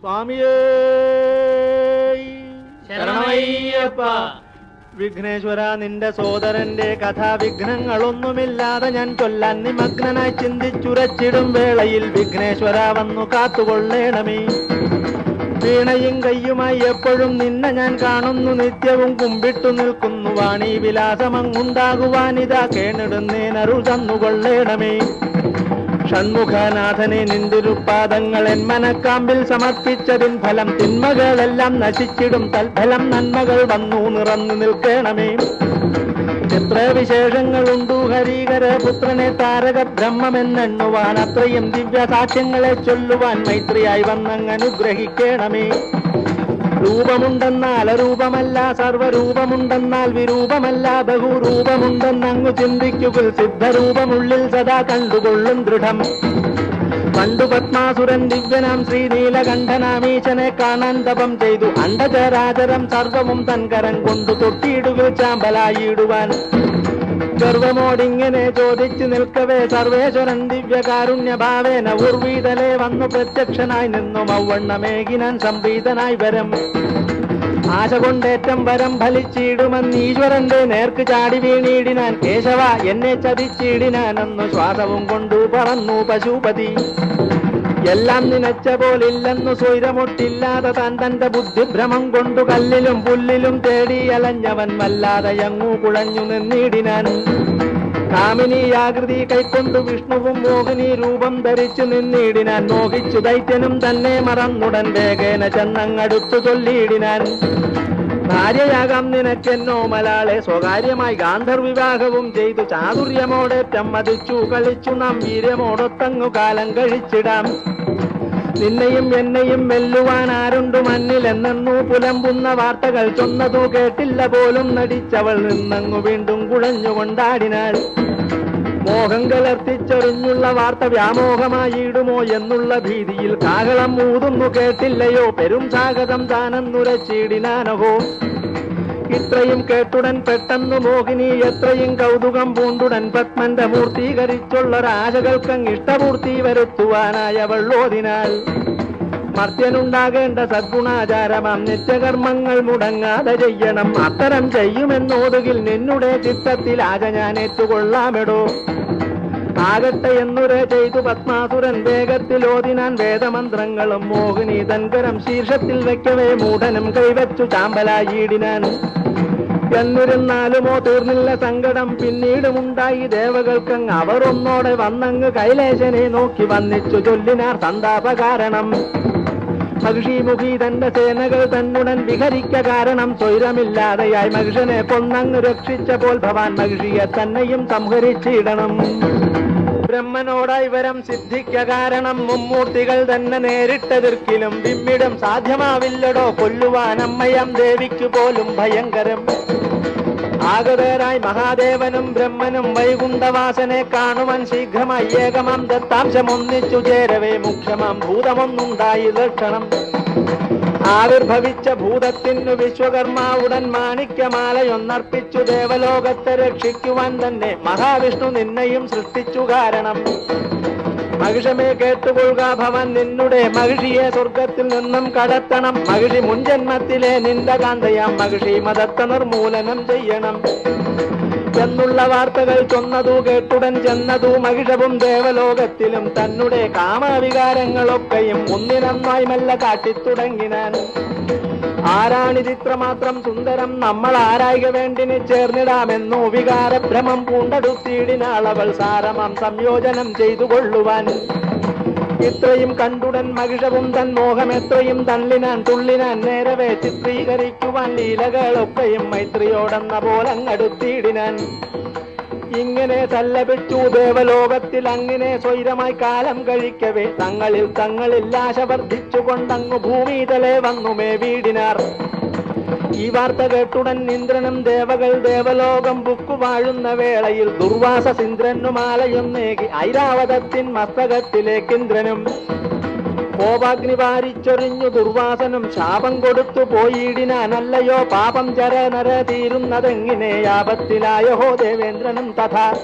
സ്വാമിയേ. ശരണമയ്യപ്പ. വിഘ്നേശ്വര നിന്റെ സോദരന്റെ കഥ വിഘ്നങ്ങളൊന്നുമില്ലാതെ ഞാൻ ചൊല്ലാൻ നിമഗ്നനായി ചിന്തിച്ചുരച്ചിടും വേളയിൽ വിഘ്നേശ്വര വന്നു കാത്തുകൊള്ളേണമേ. വീണയും കയ്യുമായി എപ്പോഴും നിന്നെ ഞാൻ കാണുന്നു നിത്യവും കുമ്പിട്ടു നിൽക്കുന്നു. വാണി വിലാസമങ്ങുണ്ടാകുവാനിതാ കേണിടുന്നേനരുൾ തന്നുകൊള്ളേണമേ. ഷൺമുഖനാഥനെ നിന്തിരുപാദങ്ങൾ എൻ മനക്കാമ്പിൽ സമർപ്പിച്ചതിൻ ഫലം തിന്മകളെല്ലാം നശിച്ചിടും. തൽഫലം നന്മകൾ വന്നു നിറന്നു നിൽക്കണമേ. എത്ര വിശേഷങ്ങളുണ്ടു? ഹരീകര പുത്രനെ താരക ബ്രഹ്മമെന്നെണ്ണുവാൻ അത്രയും ദിവ്യ സാക്ഷ്യങ്ങളെ ചൊല്ലുവാൻ മൈത്രിയായി വന്നങ്ങ് അനുഗ്രഹിക്കണമേ. രൂപമുണ്ടെന്നാൽ അരൂപമല്ല സർവരൂപമുണ്ടെന്നാൽ വിരൂപമല്ല ബഹുരൂപമുണ്ടെന്നങ്ങു ചിന്തിക്കുക സിദ്ധരൂപമുള്ളിൽ സദാ കണ്ടുകൊള്ളും ദൃഢം. പണ്ടു പത്മാസുരൻ ദിവ്യനാം ശ്രീനീലകണ്ഠനാമീശനെ കാണാൻ തപം ചെയ്തു. അണ്ടചരാചരം സർവവും തൻകരം കൊണ്ടു തൊട്ടിയിടുക ചാമ്പലായിടുവാൻ. ഗർവമോടിങ്ങനെ ചോദിച്ചു നിൽക്കവേ സർവേശ്വരൻ ദിവ്യകാരുണ്യഭാവേന ഉർവീതലെ വന്നു പ്രത്യക്ഷനായി നിന്നു. മൗവണ്ണമേകിനാൻ സംവീതനായി വരം. ആശ കൊണ്ടേറ്റം വരം ഫലിച്ചിടുമെന്ന് ഈശ്വരന്റെ നേർക്ക് ചാടി വീണിടിനാൻ. കേശവ എന്നെ ചതിച്ചിടിനാനെന്നു ശ്വാസവും കൊണ്ടു പറന്നു പശുപതി. എല്ലാം നിനച്ച പോലില്ലെന്നു സ്വൈരമൊട്ടില്ലാതെ താൻ തന്റെ ബുദ്ധിഭ്രമം കൊണ്ടു കല്ലിലും പുല്ലിലും തേടി അലഞ്ഞവൻ വല്ലാതെ യങ്ങു കുഴഞ്ഞു നിന്നിടിനാൻ. കാമിനി ആകൃതി കൈക്കൊണ്ടു വിഷ്ണുവും മോഹിനി രൂപം ധരിച്ചു നിന്നിടിനാൻ. മോഹിച്ചു ദൈത്യനും തന്നെ മറന്നുടൻ വേഗേന ചെന്നങ്ങടുത്തു ചൊല്ലിയിടിനാൻ ഭാര്യയാകാം നിനക്കെന്നോ മലാളെ. സ്വകാര്യമായി ഗാന്ധർവിവാഹവും ചെയ്തു ചാതുര്യമോടെ ചമ്മതിച്ചു കളിച്ചു നാം വീര്യമോടൊത്തങ്ങു കാലം കഴിച്ചിടാം. നിന്നെയും എന്നെയും വെല്ലുവാൻ ആരുണ്ടു മണ്ണിൽ എന്നു പുലമ്പുന്ന വാർത്തകൾ ചൊന്നതു കേട്ടില്ല പോലും നടിച്ചവൾ നിന്നങ്ങു വീണ്ടും കുഴഞ്ഞുകൊണ്ടാടിനാൾ. മോഹം കലർത്തിച്ചെറിഞ്ഞുള്ള വാർത്ത വ്യാമോഹമായിടുമോ എന്നുള്ള ഭീതിയിൽ കാഹളം ഊതുന്നു കേട്ടില്ലയോ? പെരും സാഗതം താനെന്നുരച്ചിടിനാനഹോ? ഇത്രയും കേട്ടുടൻ പെട്ടെന്ന് മോഹിനി എത്രയും കൗതുകം പൂണ്ടുടൻ പത്മന്റെ മൂർത്തീകരിച്ചുള്ള രാജകൾക്കങ് ഇഷ്ടപൂർത്തി വരുത്തുവാനായവൾ ഓതിനാൽ. മർത്യനുണ്ടാകേണ്ട സദ്ഗുണാചാരമാം നിത്യകർമ്മങ്ങൾ മുടങ്ങാതെ ചെയ്യണം. അത്തരം ചെയ്യുമെന്നോതുകിൽ നിന്നുടെ ചിത്തത്തിൽ ആകെ ഞാൻ ഏറ്റുകൊള്ളാമെടോ. ആകട്ടെ എന്നൊരു ചെയ്തു പത്മാസുരൻ വേഗത്തിൽ ഓതിനാൻ വേദമന്ത്രങ്ങളും മോഹിനി തൻകരം ശീർഷത്തിൽ വെക്കവേ മൂഢനും കൈവച്ചു ചാമ്പലായിടിനാൻ. എന്നിരുന്നാലുമോ തീർന്നില്ല സങ്കടം പിന്നീടുമുണ്ടായി ദേവകൾക്കങ്ങ് അവരൊന്നോടെ വന്നങ്ങ് കൈലേശനെ നോക്കി വന്നിച്ചു ചൊല്ലിനാർ സന്താപകാരണം മഹിഷിമുഖി തന്റെ സേനകൾ തന്നുടൻ വിഹരിക്ക കാരണം സ്വൈരമില്ലാതെയായി മഹിഷനെ കൊന്നങ്ങ് രക്ഷിച്ചപ്പോൾ ഭവാൻ മഹിഷിയെ തന്നെയും സംഹരിച്ചിടണം. ബ്രഹ്മനോടായി വരം സിദ്ധിക്ക കാരണം മുമ്മൂർത്തികൾ തന്നെ നേരിട്ടതിർക്കിലും വിമ്മിടം സാധ്യമാവില്ലടോ. കൊല്ലുവാൻ അമ്മയം ദേവിക്കു പോലും ഭയങ്കരം. ആഗതരായി മഹാദേവനും ബ്രഹ്മനും വൈകുണ്ഠവാസനെ കാണുവാൻ ശീഘ്രമായി ഏകമാം ദത്താംശം ഒന്നിച്ചു ചേരവേ. മുഖ്യമാം ഭൂതമൊന്നുണ്ടായി ലക്ഷണം ആവിർഭവിച്ച ഭൂതത്തിനു വിശ്വകർമ്മ ഉടൻ മാണിക്യമാലയൊന്നർപ്പിച്ചു ദേവലോകത്തെ രക്ഷിക്കുവാൻ തന്നെ മഹാവിഷ്ണു നിന്നെയും സൃഷ്ടിച്ചു കാരണം. മഹിഷമേ കേട്ടുകൊള്ളുക ഭവൻ നിന്നുടെ. മഹിഷിയെ സ്വർഗത്തിൽ നിന്നും കടത്തണം. മഹിഷി മുൻജന്മത്തിലെ നിന്റെ കാന്തയാം മഹിഷി മതത്തെ നിർമൂലനം ചെയ്യണം. എന്നുള്ള വാർത്തകൾ ചൊന്നതു കേട്ടുടൻ ചെന്നതു മഹിഷവും ദേവലോകത്തിലും തന്നെ കാമവികാരങ്ങളൊക്കെയും ഒന്നിനന്നായി മെല്ലെ കാട്ടിത്തുടങ്ങിനാൻ. ആരാണിതിത്രമാത്രം സുന്ദരം? നമ്മൾ ആരായിക വേണ്ടിന് ചേർന്നിടാമെന്നു വികാരഭ്രമം പൂണ്ടടുത്തിയിടിനാളവൾ സാരമം സംയോജനം ചെയ്തു കൊള്ളുവാൻ ഇത്രയും കണ്ടുടൻ മഹിഷവും തൻ മോഹം എത്രയും തള്ളിനാൻ തുള്ളിനാൻ നേരവേ ചിത്രീകരിക്കുവാൻ ലീലകളൊക്കെയും മൈത്രിയോടെന്ന പോലെ പോലങ്ങടുത്തിയിടിനാൻ. ഇങ്ങനെ തല്ലപിച്ചു ദേവലോകത്തിൽ അങ്ങനെ സ്വൈരമായി കാലം കഴിക്കവേ തങ്ങളിൽ ആശ വർദ്ധിച്ചുകൊണ്ടങ്ങു ഭൂമിതലെ വന്നുമേ വീടിനാർ ഈ വാർത്ത കേട്ടുടൻ ഇന്ദ്രനും ദേവകൾ ദേവലോകം വാഴുന്ന വേളയിൽ ദുർവാസ ഇന്ദ്രനുമാലയും നേകി ഐരാവതത്തിൻ മസ്തകത്തിലേക്ക് ഇന്ദ്രനും. കോപാഗ്നി വാരിച്ചൊരിഞ്ഞു ദുർവാസനും ശാപം കൊടുത്തു പോയിടിനാനല്ലയോ പാപം ചര നര തീരുന്നതെങ്ങിനെ? ആപത്തിലായോ ദേവേന്ദ്രനും തഥാ.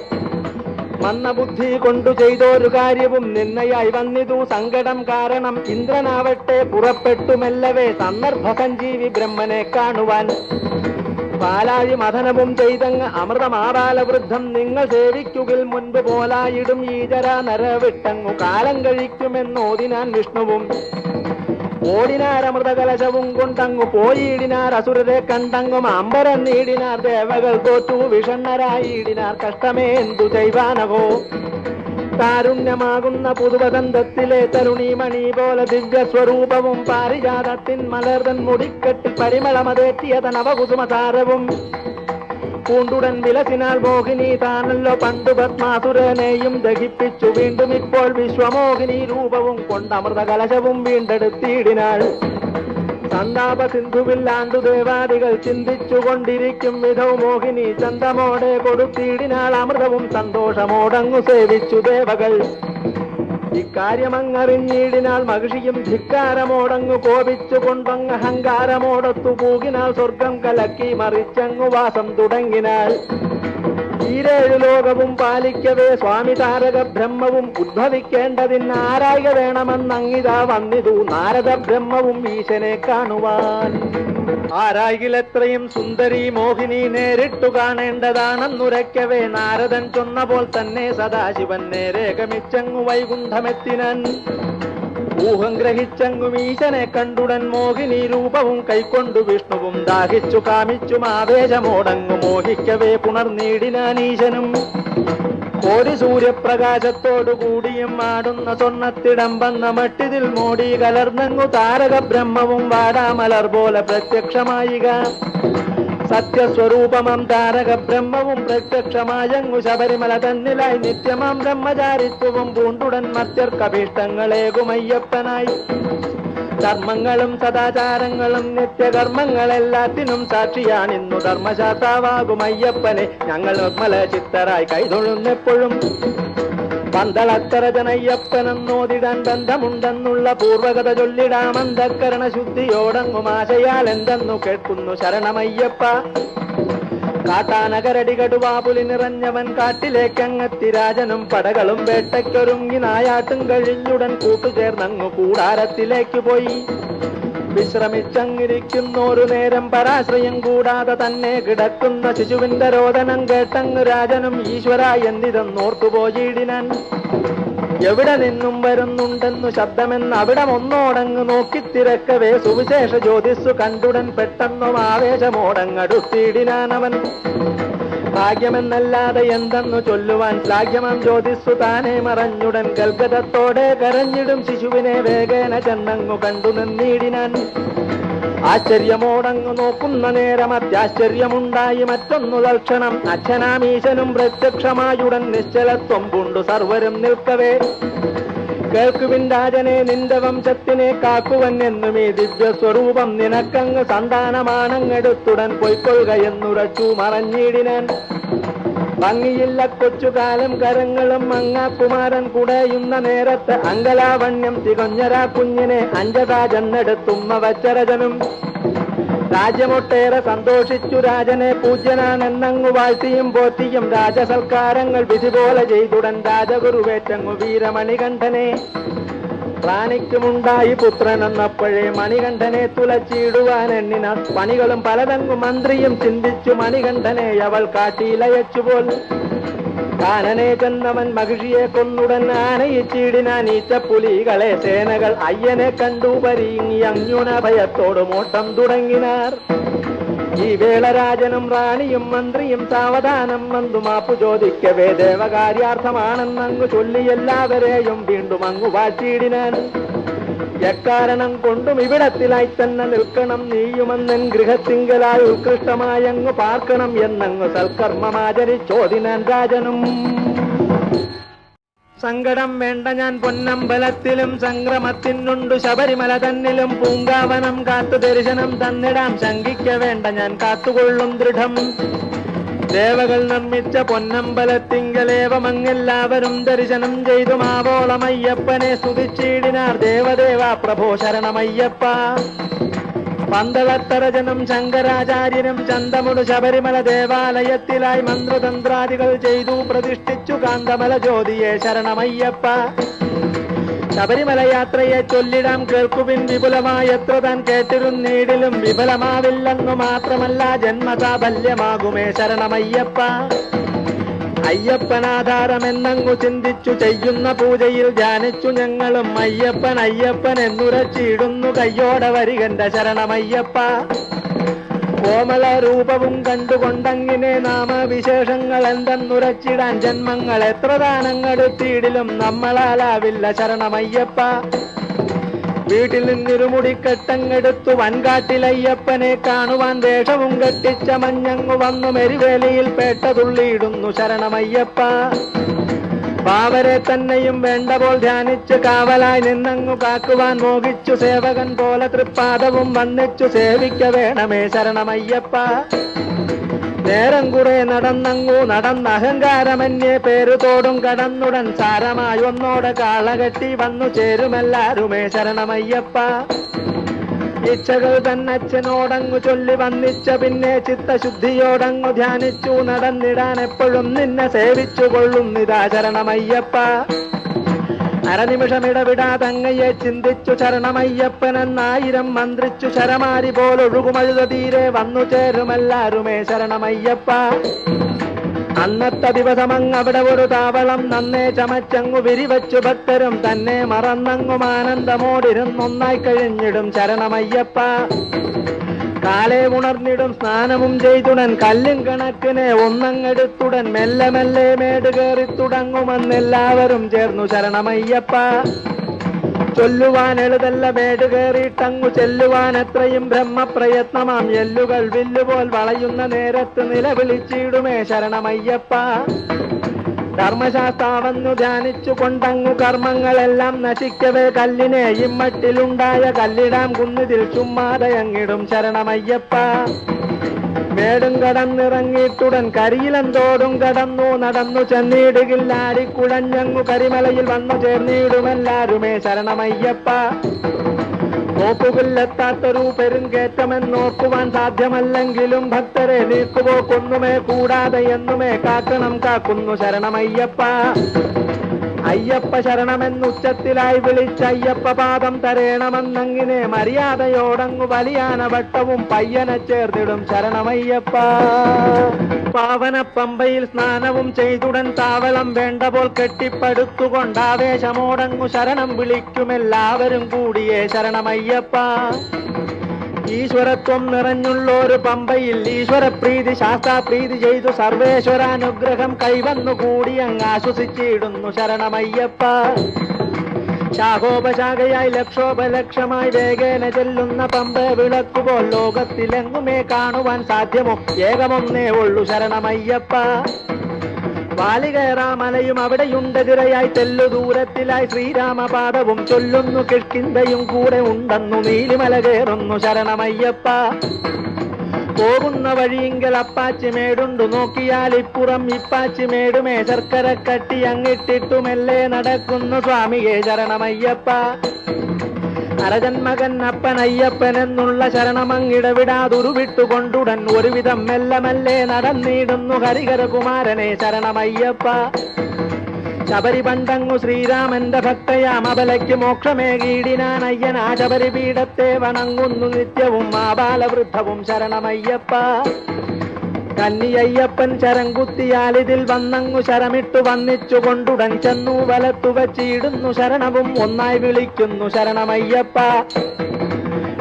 മന്ദബുദ്ധി കൊണ്ടു ചെയ്തൊരു കാര്യവും നിന്നയായി വന്നിതു സങ്കടം കാരണം ഇന്ദ്രനാവട്ടെ പുറപ്പെട്ടു മെല്ലവേ സന്ദർഭ സഞ്ജീവി ബ്രഹ്മനെ കാണുവാൻ. പാലാഴി മഥനവും ചെയ്തങ്ങ് അമൃതമാറാല വൃദ്ധം നിങ്ങൾ സേവിക്കുകിൽ മുൻപ് പോലായിടും ഈജര നരവിട്ടങ്ങു കാലം കഴിക്കുമെന്നോതിനാൻ വിഷ്ണുവും ഓടിനാരമൃത കലശവും കൊണ്ടങ്ങു പോയിടിനാർ അസുരരെ കണ്ടങ്ങും അമ്പരം നീടിനാർ ദേവകൾ തോറ്റു വിഷണ്ണരായിടിനാർ കഷ്ടമേ എന്തു ചെയ്വാനകോ കാരുണ്യമാകുന്ന പുതുവസന്തത്തിലെ തരുണീമണി പോലെ ദിവ്യ സ്വരൂപവും പാരിജാതത്തിൻ മലർതൻ മുടിക്കെട്ടിൽ പരിമളമതേറ്റിയത നവകുസുമതാരവും പൂണ്ടുടൻ വിലസിനാൽ മോഹിനി താനല്ലോ പണ്ടു പത്മാസുരനെയും ദഹിപ്പിച്ചു. വീണ്ടും ഇപ്പോൾ വിശ്വമോഹിനി രൂപവും കൊണ്ടമൃത കലശവും വീണ്ടെടുത്തിടിനാൾ. സന്താപ സിന്ധുവില്ലാണ്ടു ദേവാദികൾ ചിന്തിച്ചു കൊണ്ടിരിക്കും വിധവും മോഹിനി ചന്തമോടെ കൊടുത്തിടിനാൾ. അമൃതവും സന്തോഷമോടങ്ങു സേവിച്ചു ദേവകൾ. ഇക്കാര്യമങ്ങറിഞ്ഞിടിനാൽ മഹിഷിയും ധിക്കാരമോടങ്ങു കോപിച്ചു കൊണ്ടങ്ങ് അഹങ്കാരമോടത്തു പൂകിനാൽ സ്വർഗം കലക്കി മറിച്ചങ്ങു വാസം തുടങ്ങിനാൾ ഈരേഴു ലോകവും പാലിക്കവേ സ്വാമി താരക ബ്രഹ്മവും ഉദ്ഭവിക്കേണ്ടതിന് വേണമെന്ന് വേണമെന്നങ്ങിതാ വന്നിതു. നാരദ ബ്രഹ്മവും ഈശനെ കാണുവാൻ. ആരായിലെത്രയും സുന്ദരി മോഹിനി നേരിട്ടു കാണേണ്ടതാണെന്നുരയ്ക്കവേ നാരദൻ ചൊന്ന പോൽ തന്നെ സദാശിവൻ നേരെ ഗമിച്ചങ്ങു വൈകുണ്ഠമെത്തിനൻ. ഊഹം ഗ്രഹിച്ചങ്ങും ഈശനെ കണ്ടുടൻ മോഹിനി രൂപവും കൈക്കൊണ്ടു വിഷ്ണുവും ദാഹിച്ചു കാമിച്ചു ആവേശമോടങ്ങു മോഹിക്കവേ പുണർനീടിനാൻ ഈശനും സൂര്യപ്രകാശത്തോടു കൂടിയും ആടുന്ന സ്വർണത്തിടം വന്ന മട്ടിതിൽ മോടി കലർന്നങ്ങു താരക ബ്രഹ്മവും വാടാമലർ പോലെ പ്രത്യക്ഷമായിക. സത്യസ്വരൂപമം താരക ബ്രഹ്മവും പ്രത്യക്ഷമായങ്ങു ശബരിമല തന്നിലായി നിത്യമാം ബ്രഹ്മചാരിത്വവും പൂണ്ടുടൻ മത്യർക്കഭീഷ്ടങ്ങളേകുമയ്യപ്പനായി. ധർമ്മങ്ങളും സദാചാരങ്ങളും നിത്യകർമ്മങ്ങളെല്ലാത്തിനും സാക്ഷിയാണിന്നു ധർമ്മശാസ്താവാകും അയ്യപ്പനെ ഞങ്ങൾ നിർമ്മല ചിത്തരായി കൈതൊഴുന്നെപ്പോഴും. പന്തളത്തര ജനയ്യപ്പനെന്നോതിടാൻ ബന്ധമുണ്ടെന്നുള്ള പൂർവകത ചൊല്ലിടാമന്തക്കരണ ശുദ്ധിയോടങ്ങും ആശയാൽ എന്തെന്നു കേൾക്കുന്നു ശരണമയ്യപ്പ. കാട്ടാനകരടി കടുവാപുലി നിറഞ്ഞവൻ കാട്ടിലേക്കങ്ങത്തി രാജനും പടകളും വേട്ടയ്ക്കൊരുങ്ങി നായാട്ടും കഴിഞ്ഞുടൻ കൂട്ടുചേർന്നങ്ങു കൂടാരത്തിലേക്ക് പോയി. വിശ്രമിച്ചങ്ങിരിക്കുന്നോരു നേരം പരാശ്രയം കൂടാതെ തന്നെ കിടക്കുന്ന ശിശുവിന്റെ രോദനം കേട്ടങ്ങ് രാജനും ഈശ്വര എന്നിതെന്നോർത്തുപോയിടിനൻ എവിടെ നിന്നും വരുന്നുണ്ടെന്നു ശബ്ദമെന്ന് അവിടെ ഒന്നോടങ്ങ് നോക്കിത്തിരക്കവേ സുവിശേഷ ജ്യോതിസ്സു കണ്ടുടൻ പെട്ടെന്നും ആവേശമോടങ്ങടുത്തിടിനാൻ അവൻ ഭാഗ്യമെന്നല്ലാതെ എന്തെന്നു ചൊല്ലുവാൻ ശ്ലാഘ്യമം ജ്യോതിസ്സു താനെ മറഞ്ഞുടൻ ഗൽഗതത്തോടെ കരഞ്ഞിടും ശിശുവിനെ വേഗേന ചെന്നങ്ങു കണ്ടു നിന്നിടിനാൻ. ആശ്ചര്യമോടങ്ങു നോക്കുന്ന നേരം അത്യാശ്ചര്യമുണ്ടായി മറ്റൊന്നു ലക്ഷണം അച്ഛനാമീശനും പ്രത്യക്ഷമായുടൻ നിശ്ചലത്വം കൊണ്ടു സർവരും നിൽക്കവേ. കേൾക്കുവിൻ രാജനെ നിന്റെ വംശത്തിനെ കാക്കുവൻ എന്നും ഈ ദിവ്യ സ്വരൂപം നിനക്കങ്ങ് സന്താനമാണങ്ങെടുത്തുടൻ പൊയ്ക്കൊള്ളുക എന്നുറച്ചു മറഞ്ഞിടിനാൻ. ഭംഗിയില്ല കൊച്ചുകാലം കരങ്ങളും മങ്ങാക്കുമാരൻ കുടയുന്ന നേരത്ത് അങ്കലാവണ്യം തികഞ്ഞരാ കുഞ്ഞിനെ അഞ്ചതാ ചെന്നെടുത്തുമ്മ വച്ചരജനും രാജ്യമൊട്ടേറെ സന്തോഷിച്ചു. രാജനെ പൂജ്യനാണെന്നങ്ങു വാഴ്ത്തിയും പോറ്റിയും രാജസൽക്കാരങ്ങൾ വിധി പോലെ ചെയ്തുടൻ രാജഗുരുവേറ്റങ്ങു വീരമണികണ്ഠനെ. റാണിക്കുമുണ്ടായി പുത്രൻ എന്നപ്പോഴേ മണികണ്ഠനെ തുലച്ചിടുവാൻ എണ്ണിന പണികളും പലതങ്ങും മന്ത്രിയും ചിന്തിച്ചു മണികണ്ഠനെ അവൾ കാട്ടിയിലയച്ചുപോൽ കാനനെ ചെന്നവൻ മഹിഷിയെ കൊന്നുടൻ ആനയിച്ചിടിനാൻ ഈറ്റപ്പുലികളെ സേനകൾ അയ്യനെ കണ്ടു പരിങ്ങി അങ്ങുന ഭയത്തോട് മോട്ടം തുടങ്ങിനാർ. ഈ വേളരാജനും റാണിയും മന്ത്രിയും സാവധാനം വന്നു മാപ്പു ചോദിക്കവേ ദേവകാര്യാർത്ഥമാണെന്നങ്ങു ചൊല്ലി എല്ലാവരെയും വീണ്ടും അങ്ങു വാഴ്ത്തിയിടിനാൻ. എക്കാരണം കൊണ്ടും ഇവിടത്തിലായി തന്നെ നിൽക്കണം. നീയുമെന്നൻ ഗൃഹത്തിങ്കലായി ഉത്കൃഷ്ടമായങ്ങു പാർക്കണം എന്നങ്ങു സൽക്കർമ്മമാചരിച്ചോദിനാൻ രാജനും. സങ്കടം വേണ്ട ഞാൻ പൊന്നമ്പലത്തിലും സംക്രമത്തിനുണ്ടു ശബരിമല തന്നിലും പൂങ്കാവനം കാത്തു ദർശനം തന്നിടാം. ശങ്കിക്ക വേണ്ട ഞാൻ കാത്തുകൊള്ളും ദൃഢം. ദേവകൾ നിർമ്മിച്ച പൊന്നമ്പലത്തിങ്കലേവമങ്ങെല്ലാവരും ദർശനം ചെയ്തു മാവോളമയ്യപ്പനെ സ്തുതിച്ചിടിനാർ ദേവദേവ പ്രഭോ ശരണമയ്യപ്പ. പന്തളത്തരജനും ശങ്കരാചാര്യനും ചന്തമുടു ശബരിമല ദേവാലയത്തിലായി മന്ത്രതന്ത്രാദികൾ ചെയ്തു പ്രതിഷ്ഠിച്ചു കാന്തമല ജ്യോതിയെ ശരണമയ്യപ്പ. ശബരിമല യാത്രയെ ചൊല്ലിടാം കേൾക്കുവിൻ വിപുലമായി എത്ര താൻ കേട്ടിരുന്നീടിലും വിപുലമാവില്ലെന്നു മാത്രമല്ല ജന്മസാഫല്യമാകുമേ ശരണമയ്യപ്പ. അയ്യപ്പനാധാരമെന്നങ്ങു ചിന്തിച്ചു ചെയ്യുന്ന പൂജയിൽ ധ്യാനിച്ചു ഞങ്ങളും അയ്യപ്പൻ അയ്യപ്പൻ എന്നുരച്ചിടുന്നു കയ്യോടെ വരികന്റെ ശരണമയ്യപ്പ. കോമള രൂപവും കണ്ടുകൊണ്ടങ്ങിനെ നാമവിശേഷങ്ങൾ എന്തെന്നുരച്ചിടാൻ ജന്മങ്ങൾ എത്ര ദാനങ്ങളെത്തിയിടിലും നമ്മളാലാവില്ല ശരണമയ്യപ്പ. വീട്ടിൽ നിന്നിരുമുടിക്കെട്ടങ്ങെടുത്തു വൻകാട്ടിലയ്യപ്പനെ കാണുവാൻ വേഷവും കെട്ടിച്ച മഞ്ഞങ്ങു വന്നു മെരുവേലിയിൽ പേട്ടതുള്ളിയിടുന്നു ശരണമയ്യപ്പ. പാവരെ തന്നെയും വേണ്ടപോൽ ധ്യാനിച്ച് കാവലായി നിന്നങ്ങു കാക്കുവാൻ മോഹിച്ചു. സേവകൻ പോലെ തൃപ്പാദവും വന്നിച്ചു സേവിക്ക വേണമേ ശരണമയ്യപ്പ. നേരം കുറെ നടന്നങ്ങു നടന്ന അഹങ്കാരമന്യേ പേരുതോടും കടന്നുടൻ സാരമായി ഒന്നോടെ കാളകെട്ടി വന്നു ചേരുമെല്ലാരുമേ ശരണമയ്യപ്പ. ഇച്ഛകൾ തന്നച്ഛനോടങ്ങു ചൊല്ലി വന്നിച്ച പിന്നെ ചിത്തശുദ്ധിയോടങ്ങു ധ്യാനിച്ചു നടന്നിടാൻ എപ്പോഴും നിന്നെ സേവിച്ചു കൊള്ളും ശരണമയ്യപ്പ അരനിമിഷമിടവിടാതങ്ങയെ ചിന്തിച്ചു ശരണമയ്യപ്പനെന്നായിരം മന്ത്രിച്ചു ശരമാരി പോലൊഴുകുമഴുത തീരെ വന്നു ചേരുമെല്ലാരുമേ ശരണമയ്യപ്പ. അന്നത്തെ ദിവസമങ്ങ് അവിടെ ഒരു താവളം നന്നേ ചമച്ചങ്ങു വിരിവച്ചു ഭക്തരും തന്നെ മറന്നങ്ങും ആനന്ദമോടിരുന്നൊന്നായി കഴിഞ്ഞിടും ചരണമയ്യപ്പ കാലെ ഉണർന്നിടും സ്നാനവും ചെയ്തുടൻ കല്ലും കണക്കിനെ ഒന്നങ്ങെടുത്തുടൻ മെല്ലെ മെല്ലെ മേട് കയറി തുടങ്ങുമെന്നെല്ലാവരും ചേർന്നു ശരണമയ്യപ്പ. ചൊല്ലുവാൻ എളുതല്ല മേട് കയറിയിട്ടങ്ങു ചെല്ലുവാൻ എത്രയും ബ്രഹ്മപ്രയത്നമാം. എല്ലുകൾ വില്ലുപോൽ വളയുന്ന നേരത്ത് നിലവിളിച്ചിടുമേ ശരണമയ്യപ്പ. ധർമ്മശാസ്താവെന്നു ധ്യാനിച്ചു കൊണ്ടങ്ങു കർമ്മങ്ങളെല്ലാം നശിക്കവേ കല്ലിനെ. ഇമ്മട്ടിലുണ്ടായ കല്ലിടാം കുന്നിതിൽ ചുമ്മാതെ അങ്ങിടും ശരണമയ്യപ്പ. മേടും കടന്നിറങ്ങിയിട്ടുടൻ കരിയിലെന്തോടും കടന്നു നടന്നു ചെന്നിടുകില്ലാരിക്കുഴഞ്ഞങ്ങു കരിമലയിൽ വന്നു ചേർന്നിടുമെല്ലാരുമേ ശരണമയ്യപ്പ. നോക്കുകില്ലെത്താത്തൊരു പെരുങ്കേറ്റമെന്നോർക്കുവാൻ സാധ്യമല്ലെങ്കിലും ഭക്തരെ നീക്കുപോക്കൊന്നുമേ കൂടാതെ എന്നുമേ കാക്കണം കാക്കുന്നു ശരണമയ്യപ്പ. അയ്യപ്പ ശരണമെന്നുച്ചത്തിലായി വിളിച്ച അയ്യപ്പ പാദം തരേണമെന്നങ്ങിനെ മര്യാദയോടങ്ങു വലിയാന വട്ടവും പയ്യനെ ചേർത്തിടും ശരണമയ്യപ്പ. പാവന പമ്പയിൽ സ്നാനവും ചെയ്തുടൻ താവളം വേണ്ട കെട്ടിപ്പടുത്തുകൊണ്ട് ആവേശമോടങ്ങു ശരണം വിളിക്കുമെല്ലാവരും കൂടിയേ ശരണമയ്യപ്പ. ഈശ്വരത്വം നിറഞ്ഞുള്ളൊരു പമ്പയിൽ ഈശ്വരപ്രീതി ശാസ്താപ്രീതി ചെയ്തു സർവേശ്വരാനുഗ്രഹം കൈവന്നു കൂടി അങ്ങ് ആശ്വസിച്ചിടുന്നു ശരണമയ്യപ്പ. ശാഖോപശാഖയായി ലക്ഷോപലക്ഷമായി വേഗേന ചെല്ലുന്ന പമ്പ വിളക്കുപോൽ ലോകത്തിലെങ്ങുമേ കാണുവാൻ സാധ്യമോ? ഏകമൊന്നേ ഉള്ളു ശരണമയ്യപ്പ. വാലികേറാമലയും അവിടെയുണ്ടെതിരയായി തെല്ലു ദൂരത്തിലായി ശ്രീരാമപാദവും ചൊല്ലുന്നു കിഷ്കിന്തയും കൂടെ ഉണ്ടെന്നു നീലിമല കയറുന്നു ശരണമയ്യപ്പ. പോകുന്ന വഴിയെങ്കിൽ അപ്പാച്ചി മേടുണ്ടു നോക്കിയാൽ ഇപ്പുറം ഇപ്പാച്ചി മേടുമേ ശർക്കര കട്ടി അങ്ങിട്ടിട്ടുമെല്ലേ നടക്കുന്നു സ്വാമിയെ ശരണമയ്യപ്പ. അരജന്മകൻ അപ്പൻ അയ്യപ്പൻ എന്നുള്ള ശരണമങ്ങിടവിടാതുരുവിട്ടുകൊണ്ടുടൻ ഒരുവിധം മെല്ലമല്ലേ മെല്ലെ നടന്നിടുന്നു ഹരിഹരകുമാരനെ ശരണമയ്യപ്പ. ശബരി പണ്ടങ്ങു ശ്രീരാമന്റെ ഭക്തയാമബലയ്ക്ക് മോക്ഷമേകീടിനാൻ അയ്യൻ ആ ശബരി പീഠത്തെ വണങ്ങുന്നു നിത്യവും ആബാലവൃദ്ധവും ശരണമയ്യപ്പ. കന്നിയയ്യപ്പൻ ശരം കുത്തിയാൽ ഇതിൽ വന്നങ്ങു ശരമിട്ടു വന്നിച്ചു കൊണ്ടുടൻ ചെന്നു വലത്തു വച്ചിടുന്നു ശരണവും ഒന്നായി വിളിക്കുന്നു ശരണമയ്യപ്പ.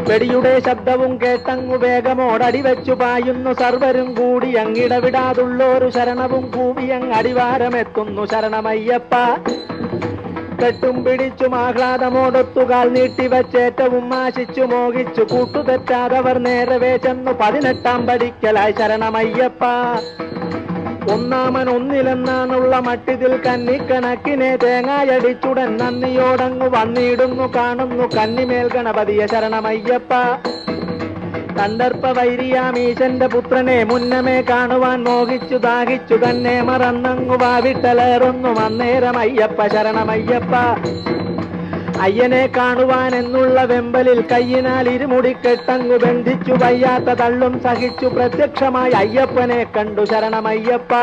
വെടിയുടെ ശബ്ദവും കേട്ടങ്ങു വേഗമോടടി വെച്ചു പായുന്നു സർവരും കൂടി അങ്ങിടവിടാതുള്ളോരു ശരണവും കൂവി അങ്ങ് അടിവാരമെത്തുന്നു ശരണമയ്യപ്പ. കെട്ടും പിടിച്ചും ആഹ്ലാദമോടൊത്തുകാൽ നീട്ടിവച്ചേറ്റവും ആശിച്ചു മോഹിച്ചു കൂട്ടുതെറ്റാതവർ നേരവേ ചെന്നു പതിനെട്ടാം പടിക്കലായി ശരണമയ്യപ്പ. ഒന്നാമൻ ഒന്നിലെന്നാണുള്ള മട്ടിതിൽ കന്നിക്കണക്കിനെ തേങ്ങായടിച്ചുടൻ നന്ദിയോടങ്ങു വന്നിടുന്നു കാണുന്നു കന്നിമേൽ ഗണപതിയെ ശരണമയ്യപ്പ. കണ്ടർപ്പ വൈരിയാമീശന്റെ പുത്രനെ മുന്നമേ കാണുവാൻ മോഹിച്ചു ദാഹിച്ചു തന്നെ മറന്നങ്ങു വാവിട്ടലേറുന്നു അന്നേരം അയ്യപ്പ ശരണമയ്യപ്പ. അയ്യനെ കാണുവാൻ എന്നുള്ള വെമ്പലിൽ കയ്യിനാൽ ഇരുമുടി കെട്ടങ്ങു ബന്ധിച്ചു വയ്യാത്ത തള്ളും സഹിച്ചു പ്രത്യക്ഷമായി അയ്യപ്പനെ കണ്ടു ശരണമയ്യപ്പ.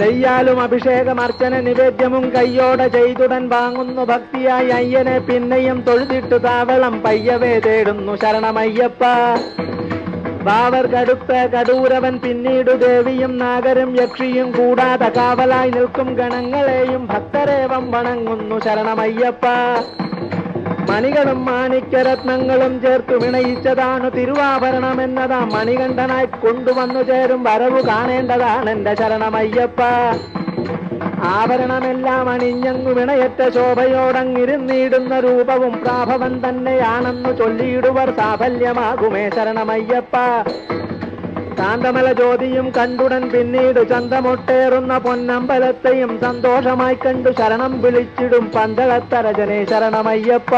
നെയ്യാലും അഭിഷേകം അർച്ചന നിവേദ്യവും കയ്യോടെ ചെയ്തുടൻ വാങ്ങുന്നു ഭക്തിയായി അയ്യനെ പിന്നെയും തൊഴുതിട്ടു താവളം പയ്യവേ തേടുന്നു ശരണമയ്യപ്പ. ബാവർ കടുപ്പ കടൂരവൻ പിന്നീട് ദേവിയും നാഗരും യക്ഷിയും കൂടാതെ കാവലായി നിൽക്കും ഗണങ്ങളെയും ഭക്തരേവം വണങ്ങുന്നു ശരണമയ്യപ്പ. മണികളും മാണിക്യരത്നങ്ങളും ചേർത്തു വിണയിച്ചതാണ് തിരുവാഭരണം എന്നതാ. മണികണ്ഠനായി കൊണ്ടുവന്നു ചേരും വരവ് കാണേണ്ടതാണ് എന്റെ ശരണമയ്യപ്പ. ആഭരണമെല്ലാം അണിഞ്ഞങ്ങു വിണയറ്റ ശോഭയോടങ്ങിരുന്നിടുന്ന രൂപവും പ്രാഭവൻ തന്നെയാണെന്നു ചൊല്ലിയിടുവർ സാഫല്യമാകുമേ ശരണമയ്യപ്പ. കാന്തമല ജ്യോതിയും കണ്ടുടൻ പിന്നീട് ചന്തമൊട്ടേറുന്ന പൊന്നമ്പലത്തെയും സന്തോഷമായി കണ്ടു ശരണം വിളിച്ചിടും പന്തളത്തരജനെ ശരണമയ്യപ്പ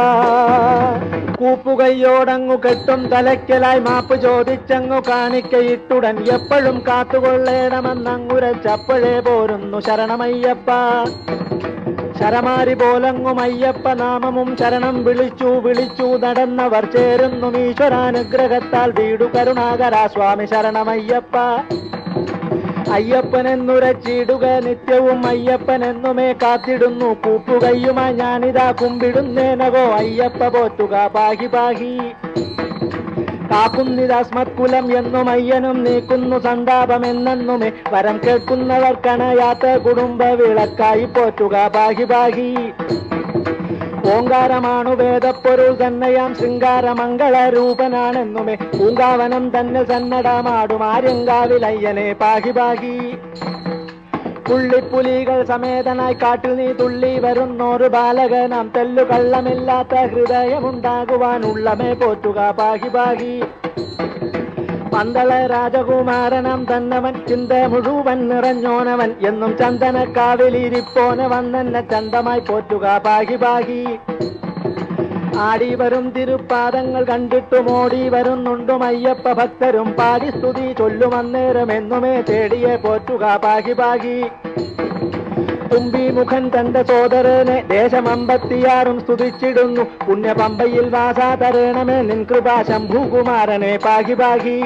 കൂപ്പുകയ്യോടങ്ങു കെട്ടും തലയ്ക്കലായി മാപ്പ് ചോദിച്ചങ്ങു കാണിക്കയിട്ടുടൻ എപ്പോഴും കാത്തുകൊള്ളേണമെന്നങ്ങുരച്ചപ്പോഴേ പോരുന്നു ശരണമയ്യപ്പ. ശരമാരി പോലങ്ങും അയ്യപ്പ നാമമും ശരണം വിളിച്ചു വിളിച്ചു നടന്നവർ ചേരുന്നു ഈശ്വരാനുഗ്രഹത്താൽ വീടു കരുണാകര സ്വാമി ശരണമയ്യപ്പ. അയ്യപ്പനെന്നുരച്ചിടുക നിത്യവും അയ്യപ്പനെന്നുമേ കാത്തിടുന്നു കൂപ്പുകയ്യുമായി ഞാനിതാ കുമ്പിടുന്നേനകോ അയ്യപ്പ പോറ്റുക പാഹി പാഹി. കാക്കുന്നിതസ്മത്കുലം എന്നും അയ്യനും നീക്കുന്നു സന്താപമെന്നെന്നുമേ. വരം കേൾക്കുന്നവർ കണയാത്ത കുടുംബ വിളക്കായി പോറ്റുക. പാഹി പാഹി. ഓങ്കാരമാണു വേദപ്പൊരുൾ തന്നെയാം ശൃംഗാരമംഗള രൂപനാണെന്നുമേ. പൂങ്കാവനം തന്നെ സന്നടമാടും ആര്യങ്കാവിലയ്യനെ. പാഹി പാഹി. പുള്ളിപ്പുലികൾ സമേതനായി കാട്ടിൽ നീ തുള്ളി വരുന്നോരു ബാലകനാം തെല്ലു കള്ളമില്ലാത്ത ഹൃദയമുണ്ടാകുവാനുള്ളമേ പോറ്റുക. പാഹി പാഹി. പന്തള രാജകുമാരനം തന്നവൻ ചിന്ത മുഴുവൻ നിറഞ്ഞോനവൻ എന്നും ചന്ദനക്കാവിലിരിപ്പോനവൻ. തന്നെ ചന്തമായി പോറ്റുക. പാഹി പാഹി. ആടി വരും തിരുപ്പാദങ്ങൾ കണ്ടിട്ടും ഓടി വരുന്നുണ്ടും അയ്യപ്പ ഭക്തരും. പാടി സ്തുതി ചൊല്ലുമന്നേരം എന്നുമേ തേടിയെ പോറ്റുക പാകി പാകി. തുമ്പി മുഖൻ തന്റെ സോദരനെ ദേശമമ്പത്തിയാറും സ്തുതിച്ചിടുന്നു. പുണ്യപമ്പയിൽ വാസാ തരണമേ നിൻ ശംഭുകുമാരനെ പാകി പാഹി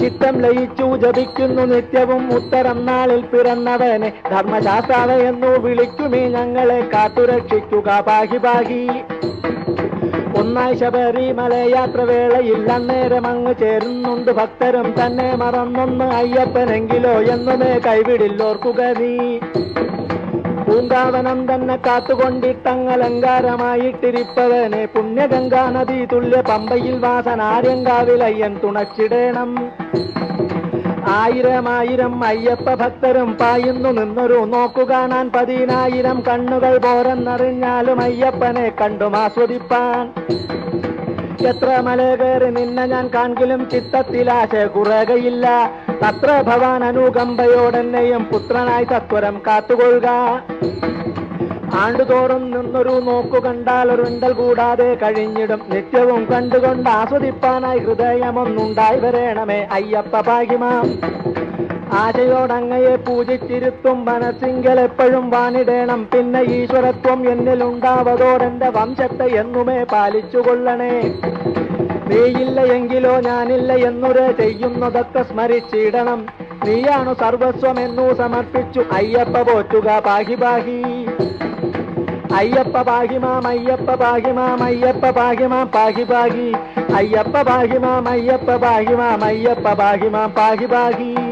ചിത്തം ലയിച്ചു ജപിക്കുന്നു നിത്യവും ഉത്തരം നാളിൽ പിറന്നവനെ. ധർമ്മശാസ്താവ എന്നു വിളിക്കുമേ ഞങ്ങളെ കാത്തുരക്ഷിക്കുക പാഹി പാഹി. ഒന്നായി ശബരിമല യാത്ര വേളയിൽ അന്നേരം അങ്ങ് ചേരുന്നുണ്ട് ഭക്തരും തന്നെ മറന്നൊന്ന് അയ്യപ്പനെങ്കിലോ എന്നുമേ കൈവിടില്ലോർക്കുക നീ. പൂങ്കാവനം തന്നെ കാത്തുകൊണ്ടിട്ടങ്ങലങ്കാരമായിട്ടിരിപ്പവനെ പുണ്യഗംഗാ നദി തുല്യ പമ്പയിൽ വാസനാര്യങ്കാവിലയ്യൻ തുണച്ചിടേണം. ആയിരം ആയിരം അയ്യപ്പ ഭക്തരും പായുന്നു നിന്നൊരു നോക്കു കാണാൻ പതിനായിരം കണ്ണുകൾ പോരെന്നറിഞ്ഞാലും അയ്യപ്പനെ കണ്ടും ആസ്വദിപ്പാൻ എത്ര മല കയറി നിന്നെ ഞാൻ കാൺകിലും ചിത്തത്തിലാശ കുറകയില്ല. തത്ര ഭവാൻ അനുകമ്പയോടെന്നെയും പുത്രനായി തത്വരം കാത്തുകൊള്ളുക. ആണ്ടുതോറും നിന്നൊരു നോക്കു കണ്ടാൽ ഒരു ഉണ്ടൽ കൂടാതെ കഴിഞ്ഞിടും. നിത്യവും കണ്ടുകൊണ്ട് ആസ്വദിപ്പാനായി ഹൃദയമൊന്നുണ്ടായി വരേണമേ അയ്യപ്പ ഭാഗ്യമാം. ആശയോടങ്ങയെ പൂജിച്ചിരുത്തും മനസ്സിങ്കൽ എപ്പോഴും വാനിടേണം. പിന്നെ ഈശ്വരത്വം എന്നിൽ ഉണ്ടാവതോടെന്റെ വംശത്തെ എന്നുമേ പാലിച്ചുകൊള്ളണേ നീയില്ല എങ്കിലോ ഞാനില്ല എന്നൊരു ചെയ്യുന്നതൊക്കെ സ്മരിച്ചിടണം. നീയാണു സർവസ്വമെന്നു സമർപ്പിച്ചു. അയ്യപ്പ പോറ്റുക പാഹി പാഹി. അയ്യപ്പ പാഹിമാം അയ്യപ്പ പാഹിമാം അയ്യപ്പ പാഹിമാം പാഹി പാഹി. അയ്യപ്പ പാഹിമാം അയ്യപ്പ പാഹിമാം അയ്യപ്പ പാഹിമാം പാഹി പാഹി.